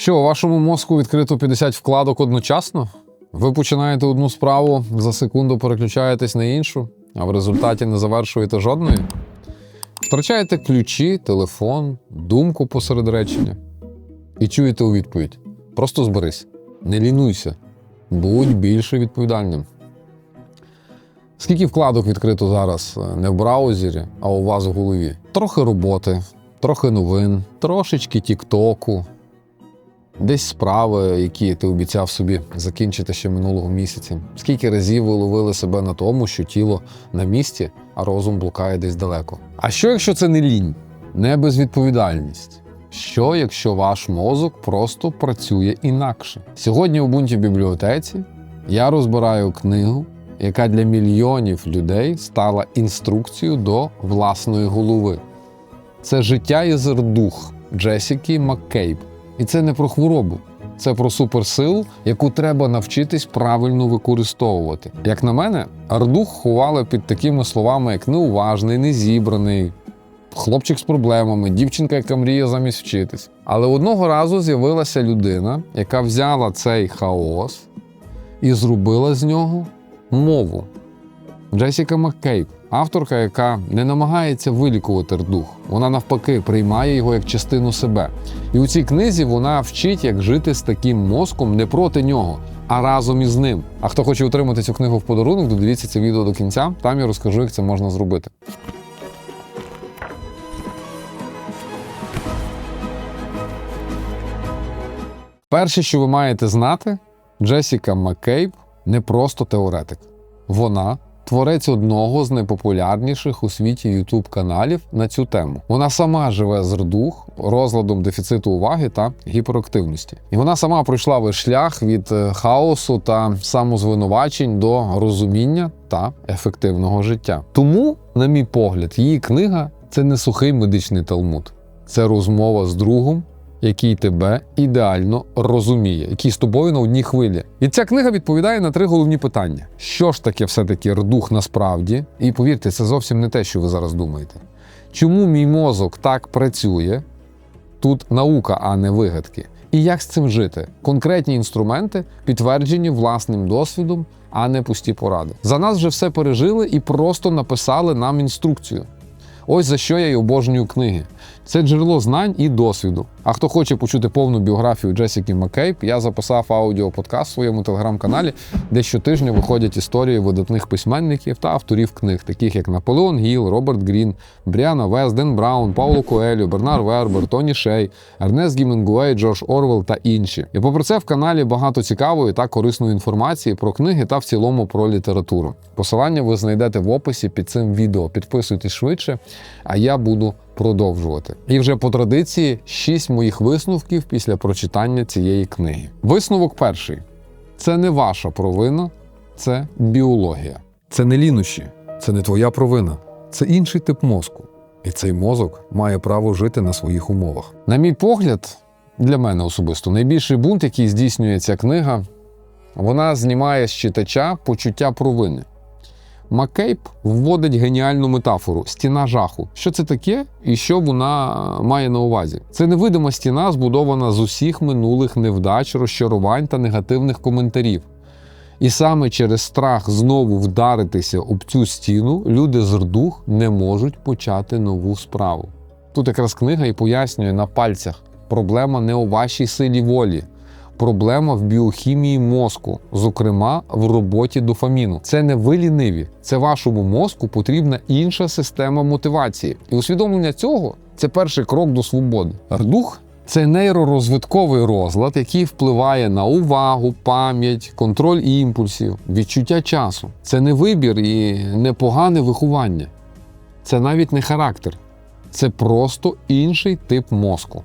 Що, у вашому мозку відкрито 50 вкладок одночасно? Ви починаєте одну справу, за секунду переключаєтесь на іншу, а в результаті не завершуєте жодної? Втрачаєте ключі, телефон, думку посеред речення. І чуєте у відповідь: просто зберись, не лінуйся, будь більше відповідальним. Скільки вкладок відкрито зараз е, не в браузері, а у вас в голові? Трохи роботи, трохи новин, трошечки тіктоку, десь справи, які ти обіцяв собі закінчити ще минулого місяця. Скільки разів ви ловили себе на тому, що тіло на місці, а розум блукає десь далеко. А що, якщо це не лінь, не безвідповідальність? Що, якщо ваш мозок просто працює інакше? Сьогодні у бунті бібліотеці я розбираю книгу, яка для мільйонів людей стала інструкцією до власної голови. Це життя із рдух Джесіки Маккейб. І це не про хворобу, це про суперсилу, яку треба навчитись правильно використовувати. Як на мене, ардух ховали під такими словами, як неуважний, незібраний, хлопчик з проблемами, дівчинка, яка мріє замість вчитись. Але одного разу з'явилася людина, яка взяла цей хаос і зробила з нього мову. Джесіка Маккейб, авторка, яка не намагається вилікувати рдух, вона навпаки приймає його як частину себе. І у цій книзі вона вчить, як жити з таким мозком не проти нього, а разом із ним. А хто хоче отримати цю книгу в подарунок, додивіться це відео до кінця. Там я розкажу, як це можна зробити. Перше, що ви маєте знати, Джесіка Маккейб не просто теоретик. Вона творець одного з найпопулярніших у світі youtube каналів на цю тему. Вона сама живе з рдух, розладом дефіциту уваги та гіперактивності. І вона сама пройшла весь шлях від е, хаосу та самозвинувачень до розуміння та ефективного життя. Тому, на мій погляд, її книга це не сухий медичний талмуд, це розмова з другом, який тебе ідеально розуміє, який з тобою на одній хвилі. І ця книга відповідає на три головні питання: що ж таке все-таки рдух насправді? І повірте, це зовсім не те, що ви зараз думаєте. Чому мій мозок так працює? Тут наука, а не вигадки. І як з цим жити? Конкретні інструменти, підтверджені власним досвідом, а не пусті поради. За нас вже все пережили і просто написали нам інструкцію. Ось за що я й обожнюю книги. Це джерело знань і досвіду. А хто хоче почути повну біографію Джесіки Маккейб, я записав аудіоподкаст в своєму телеграм-каналі, де щотижня виходять історії видатних письменників та авторів книг, таких як Наполеон Гіл, Роберт Грін, Бріана Вест, Ден Браун, Пауло Коелю, Бернар Вербер, Тоні Шей, Ернест Гімінгуей, Джордж Орвел та інші. І попри це в каналі багато цікавої та корисної інформації про книги та в цілому про літературу. Посилання ви знайдете в описі під цим відео. Підписуйтесь швидше, а я буду продовжувати. І вже по традиції шість моїх висновків після прочитання цієї книги. Висновок перший: це не ваша провина, це біологія. Це не лінощі, це не твоя провина, це інший тип мозку. І цей мозок має право жити на своїх умовах. На мій погляд, для мене особисто найбільший бунт, який здійснює ця книга, вона знімає з читача почуття провини. Маккейб вводить геніальну метафору стіна жаху. Що це таке і що вона має на увазі? Це невидима стіна, збудована з усіх минулих невдач, розчарувань та негативних коментарів. І саме через страх знову вдаритися об цю стіну люди з рдух не можуть почати нову справу. Тут якраз книга і пояснює на пальцях: проблема не у вашій силі волі. Проблема в біохімії мозку, зокрема в роботі дофаміну. Це не ви ліниві, це вашому мозку потрібна інша система мотивації. І усвідомлення цього це перший крок до свободи. Рдух це нейророзвитковий розлад, який впливає на увагу, пам'ять, контроль імпульсів, відчуття часу. Це не вибір і не погане виховання. Це навіть не характер, це просто інший тип мозку.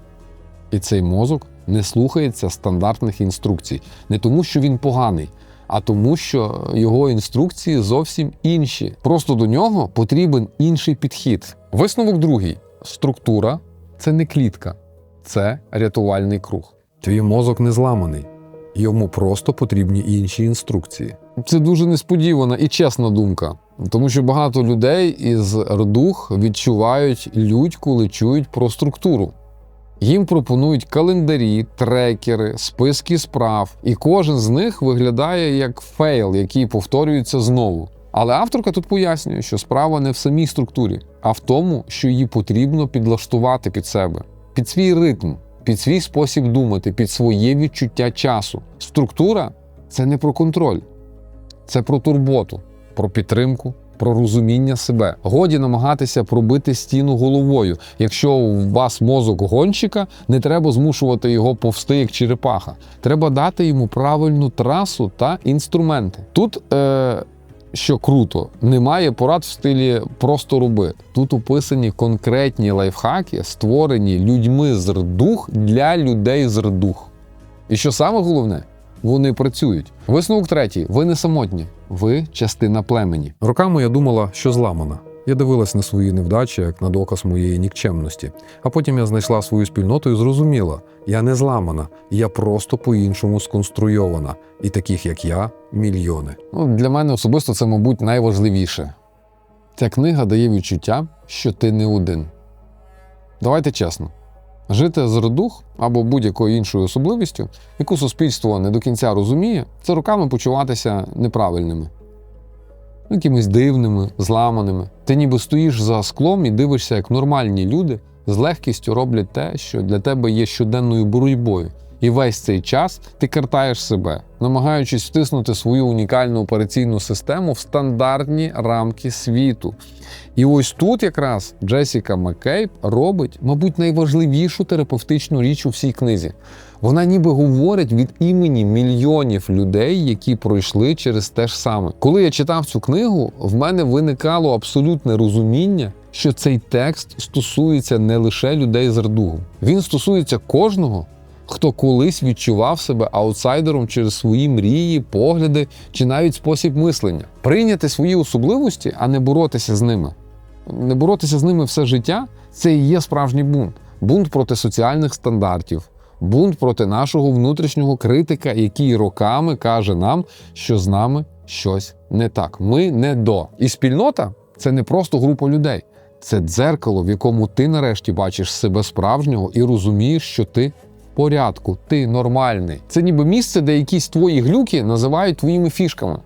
І цей мозок не слухається стандартних інструкцій. Не тому, що він поганий, а тому, що його інструкції зовсім інші. Просто до нього потрібен інший підхід. Висновок другий: структура це не клітка, це рятувальний круг. Твій мозок не зламаний. Йому просто потрібні інші інструкції. Це дуже несподівана і чесна думка, тому що багато людей із рдух відчувають лють, коли чують про структуру. Їм пропонують календарі, трекери, списки справ, і кожен з них виглядає як фейл, який повторюється знову. Але авторка тут пояснює, що справа не в самій структурі, а в тому, що її потрібно підлаштувати під себе, під свій ритм, під свій спосіб думати, під своє відчуття часу. Структура це не про контроль, це про турботу, про підтримку, про розуміння себе. Годі намагатися пробити стіну головою. Якщо у вас мозок гонщика, не треба змушувати його повсти як черепаха. Треба дати йому правильну трасу та інструменти. Тут, е, що круто, немає порад в стилі просто роби. Тут описані конкретні лайфхаки, створені людьми з рдух для людей з рдух. І що саме головне, вони працюють. Висновок третій: ви не самотні, ви частина племені. Роками я думала, що зламана. Я дивилась на свої невдачі як на доказ моєї нікчемності. А потім я знайшла свою спільноту і зрозуміла: я не зламана, я просто по-іншому сконструйована. І таких, як я, мільйони. Ну, для мене особисто це, мабуть, найважливіше. Ця книга дає відчуття, що ти не один. Давайте чесно. Жити з родух або будь-якою іншою особливістю, яку суспільство не до кінця розуміє, це руками почуватися неправильними, якимись дивними, зламаними. Ти ніби стоїш за склом і дивишся, як нормальні люди з легкістю роблять те, що для тебе є щоденною боротьбою. І весь цей час ти картаєш себе, намагаючись втиснути свою унікальну операційну систему в стандартні рамки світу. І ось тут якраз Джесіка Маккейб робить, мабуть, найважливішу терапевтичну річ у всій книзі. Вона ніби говорить від імені мільйонів людей, які пройшли через те ж саме. Коли я читав цю книгу, в мене виникало абсолютне розуміння, що цей текст стосується не лише людей з Ардугу. Він стосується кожного, хто колись відчував себе аутсайдером через свої мрії, погляди чи навіть спосіб мислення. Прийняти свої особливості, а не боротися з ними. Не боротися з ними все життя це і є справжній бунт. Бунт проти соціальних стандартів, бунт проти нашого внутрішнього критика, який роками каже нам, що з нами щось не так. Ми не до. І спільнота це не просто група людей, це дзеркало, в якому ти нарешті бачиш себе справжнього і розумієш, що ти порядку, ти нормальний. Це ніби місце, де якісь твої глюки називають твоїми фішками.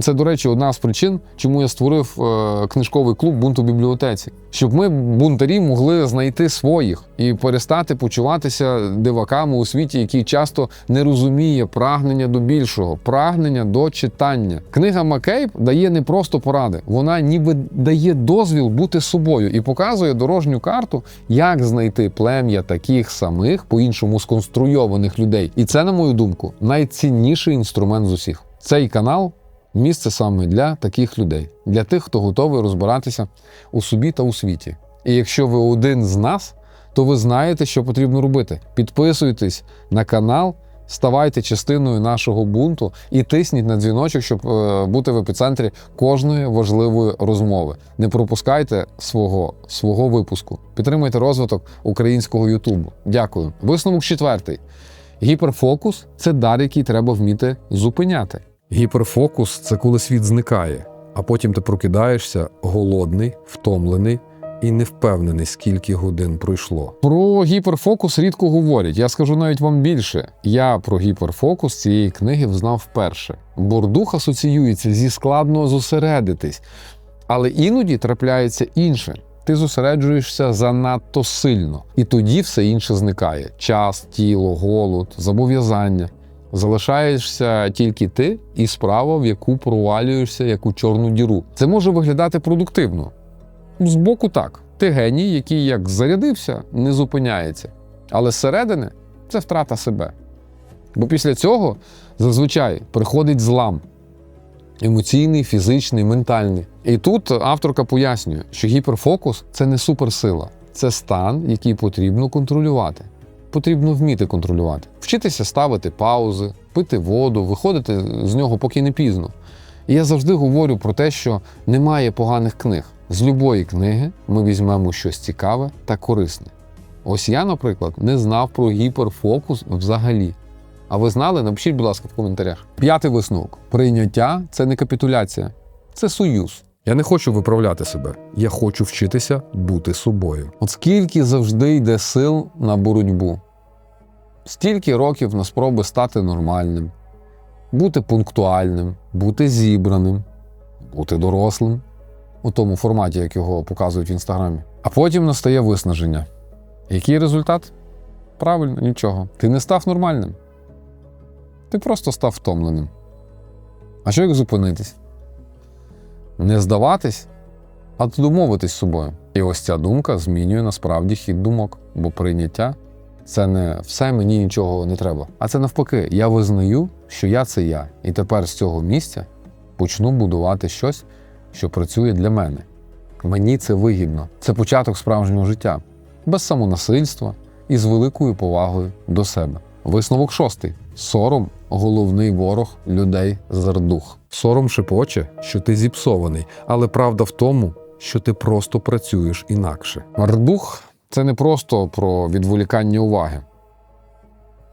Це, до речі, одна з причин, чому я створив е, книжковий клуб бунт у бібліотеці, щоб ми, бунтарі, могли знайти своїх і перестати почуватися диваками у світі, який часто не розуміє прагнення до більшого, прагнення до читання. Книга Маккейб дає не просто поради, вона ніби дає дозвіл бути собою і показує дорожню карту, як знайти плем'я таких самих по-іншому сконструйованих людей. І це, на мою думку, найцінніший інструмент з усіх. Цей канал місце саме для таких людей, для тих, хто готовий розбиратися у собі та у світі. І якщо ви один з нас, то ви знаєте, що потрібно робити. Підписуйтесь на канал, ставайте частиною нашого бунту і тисніть на дзвіночок, щоб е, бути в епіцентрі кожної важливої розмови. Не пропускайте свого, свого випуску. Підтримуйте розвиток українського Ютубу. Дякую. Висновок четвертий. Гіперфокус це дар, який треба вміти зупиняти. Гіперфокус це коли світ зникає, а потім ти прокидаєшся голодний, втомлений і не впевнений, скільки годин пройшло. Про гіперфокус рідко говорять. Я скажу навіть вам більше. Я про гіперфокус цієї книги взнав вперше. Бордух асоціюється зі складно зосередитись, але іноді трапляється інше. Ти зосереджуєшся занадто сильно, і тоді все інше зникає: час, тіло, голод, зобов'язання. Залишаєшся тільки ти і справа, в яку провалюєшся як у чорну діру. Це може виглядати продуктивно. Збоку так. Ти геній, який як зарядився, не зупиняється. Але зсередини це втрата себе. Бо після цього зазвичай приходить злам емоційний, фізичний, ментальний. І тут авторка пояснює, що гіперфокус це не суперсила, це стан, який потрібно контролювати потрібно вміти контролювати, вчитися ставити паузи, пити воду, виходити з нього поки не пізно. І я завжди говорю про те, що немає поганих книг. З любої книги ми візьмемо щось цікаве та корисне. Ось я, наприклад, не знав про гіперфокус взагалі. А ви знали? Напишіть, будь ласка, в коментарях. П'ятий висновок: прийняття це не капітуляція, це союз. Я не хочу виправляти себе, я хочу вчитися бути собою. От скільки завжди йде сил на боротьбу, стільки років на спроби стати нормальним, бути пунктуальним, бути зібраним, бути дорослим у тому форматі, як його показують в інстаграмі. А потім настає виснаження. Який результат? Правильно, нічого. Ти не став нормальним. Ти просто став втомленим. А що як зупинитись? Не здаватись, а домовитись з собою. І ось ця думка змінює насправді хід думок, бо прийняття це не все мені нічого не треба. А це навпаки, я визнаю, що я це я. І тепер з цього місця почну будувати щось, що працює для мене. Мені це вигідно. Це початок справжнього життя, без самонасильства і з великою повагою до себе. Висновок шостий: сором головний ворог людей зардух. Сором шепоче, що ти зіпсований, але правда в тому, що ти просто працюєш інакше. Мардух це не просто про відволікання уваги.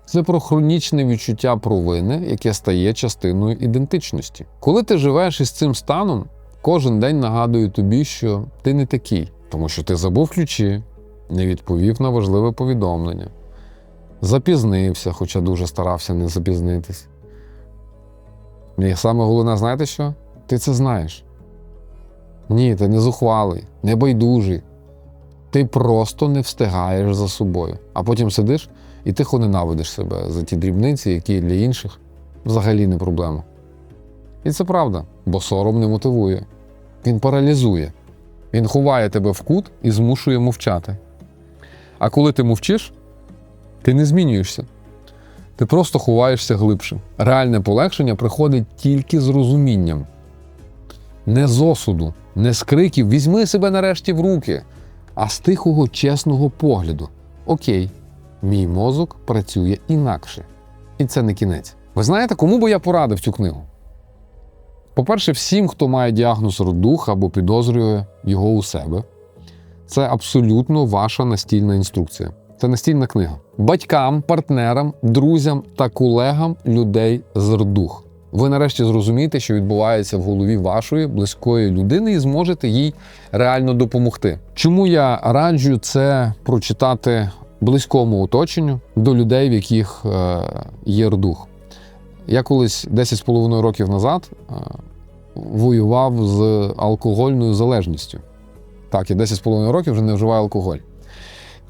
Це про хронічне відчуття провини, яке стає частиною ідентичності. Коли ти живеш із цим станом, кожен день нагадує тобі, що ти не такий, тому що ти забув ключі, не відповів на важливе повідомлення, запізнився, хоча дуже старався не запізнитись. І саме головне, знаєте що? Ти це знаєш. Ні, ти не зухвалий, не байдужий. Ти просто не встигаєш за собою. А потім сидиш і тихо ненавидиш себе за ті дрібниці, які для інших взагалі не проблема. І це правда, бо сором не мотивує. Він паралізує. Він ховає тебе в кут і змушує мовчати. А коли ти мовчиш, ти не змінюєшся. Ти просто ховаєшся глибше. Реальне полегшення приходить тільки з розумінням. Не з осуду, не з криків візьми себе нарешті в руки, а з тихого чесного погляду. Окей, мій мозок працює інакше. І це не кінець. Ви знаєте, кому би я порадив цю книгу? По-перше, всім, хто має діагноз родух або підозрює його у себе, це абсолютно ваша настільна інструкція. Це настільна книга. Батькам, партнерам, друзям та колегам людей з рдух. Ви нарешті зрозумієте, що відбувається в голові вашої близької людини, і зможете їй реально допомогти. Чому я раджу це прочитати близькому оточенню до людей, в яких е, є рдух? Я колись 10,5 років назад е, воював з алкогольною залежністю. Так, я 10,5 років вже не вживаю алкоголь.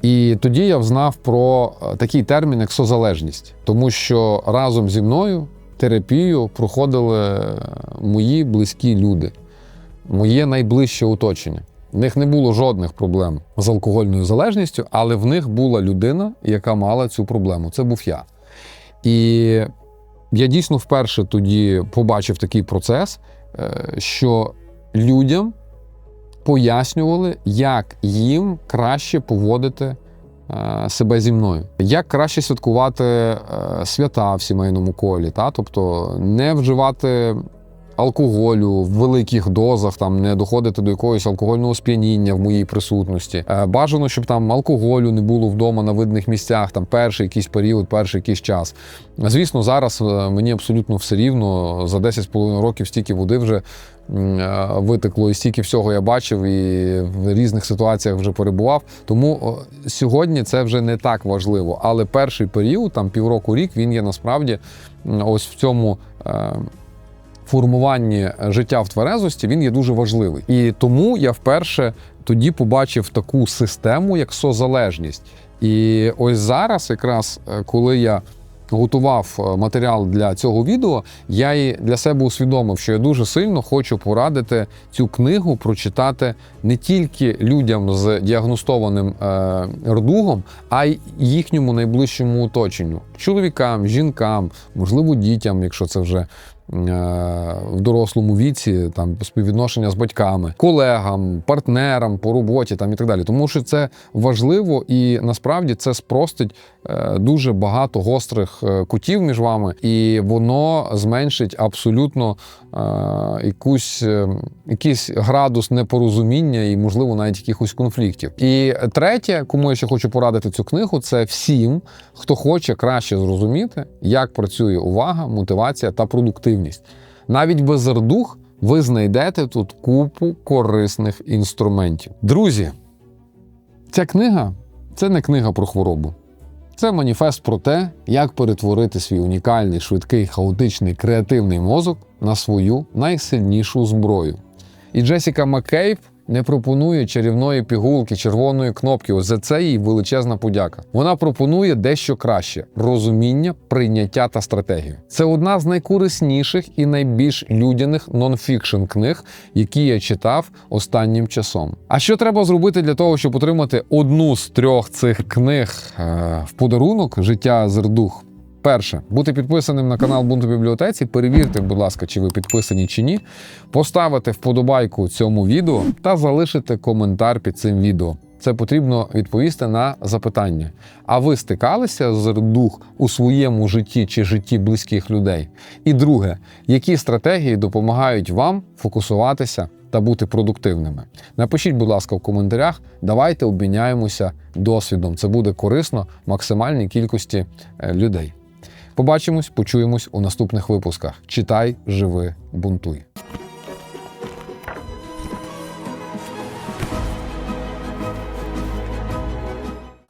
І тоді я взнав про е, такий термін, як созалежність, тому що разом зі мною терапію проходили мої близькі люди, моє найближче оточення. В них не було жодних проблем з алкогольною залежністю, але в них була людина, яка мала цю проблему. Це був я. І я дійсно вперше тоді побачив такий процес, е, що людям пояснювали, як їм краще поводити е, себе зі мною, як краще святкувати е, свята в сімейному колі, та? тобто не вживати алкоголю в великих дозах, там не доходити до якогось алкогольного сп'яніння в моїй присутності. Е, Бажано, щоб там алкоголю не було вдома на видних місцях, там перший якийсь період, перший якийсь час. Звісно, зараз е, мені абсолютно все рівно. За 10,5 років стільки води вже е, витекло, і стільки всього я бачив і в різних ситуаціях вже перебував. Тому сьогодні це вже не так важливо. Але перший період, там півроку рік, він є насправді ось в цьому. Формуванні життя в тверезості він є дуже важливий. І тому я вперше тоді побачив таку систему, як созалежність. І ось зараз, якраз е, коли я готував е, матеріал для цього відео, я і для себе усвідомив, що я дуже сильно хочу порадити цю книгу прочитати не тільки людям з діагностованим е, рдугом, а й їхньому найближчому оточенню чоловікам, жінкам, можливо, дітям, якщо це вже в дорослому віці, там співвідношення з батьками, колегам, партнерам по роботі там і так далі. Тому що це важливо і насправді це спростить е, дуже багато гострих е, кутів між вами, і воно зменшить абсолютно е, якусь, якийсь градус непорозуміння і, можливо, навіть якихось конфліктів. І третє, кому я ще хочу порадити цю книгу, це всім, хто хоче краще зрозуміти, як працює увага, мотивація та продуктивність. Навіть безердух ви знайдете тут купу корисних інструментів. Друзі, ця книга це не книга про хворобу. Це маніфест про те, як перетворити свій унікальний, швидкий, хаотичний, креативний мозок на свою найсильнішу зброю. І Джесіка Маккейб не пропонує чарівної пігулки, червоної кнопки. Ось за це їй величезна подяка. Вона пропонує дещо краще: розуміння, прийняття та стратегію. Це одна з найкорисніших і найбільш людяних нонфікшн книг, які я читав останнім часом. А що треба зробити для того, щоб отримати одну з трьох цих книг е, в подарунок життя Зердух? Перше, бути підписаним на канал Бунту бібліотеці. Перевірте, будь ласка, чи ви підписані чи ні. Поставити вподобайку цьому відео та залишити коментар під цим відео. Це потрібно відповісти на запитання. А ви стикалися з дух у своєму житті чи житті близьких людей? І друге, які стратегії допомагають вам фокусуватися та бути продуктивними? Напишіть, будь ласка, в коментарях. Давайте обміняємося досвідом. Це буде корисно максимальній кількості е, людей. Побачимось, почуємось у наступних випусках. Читай, живи, бунтуй.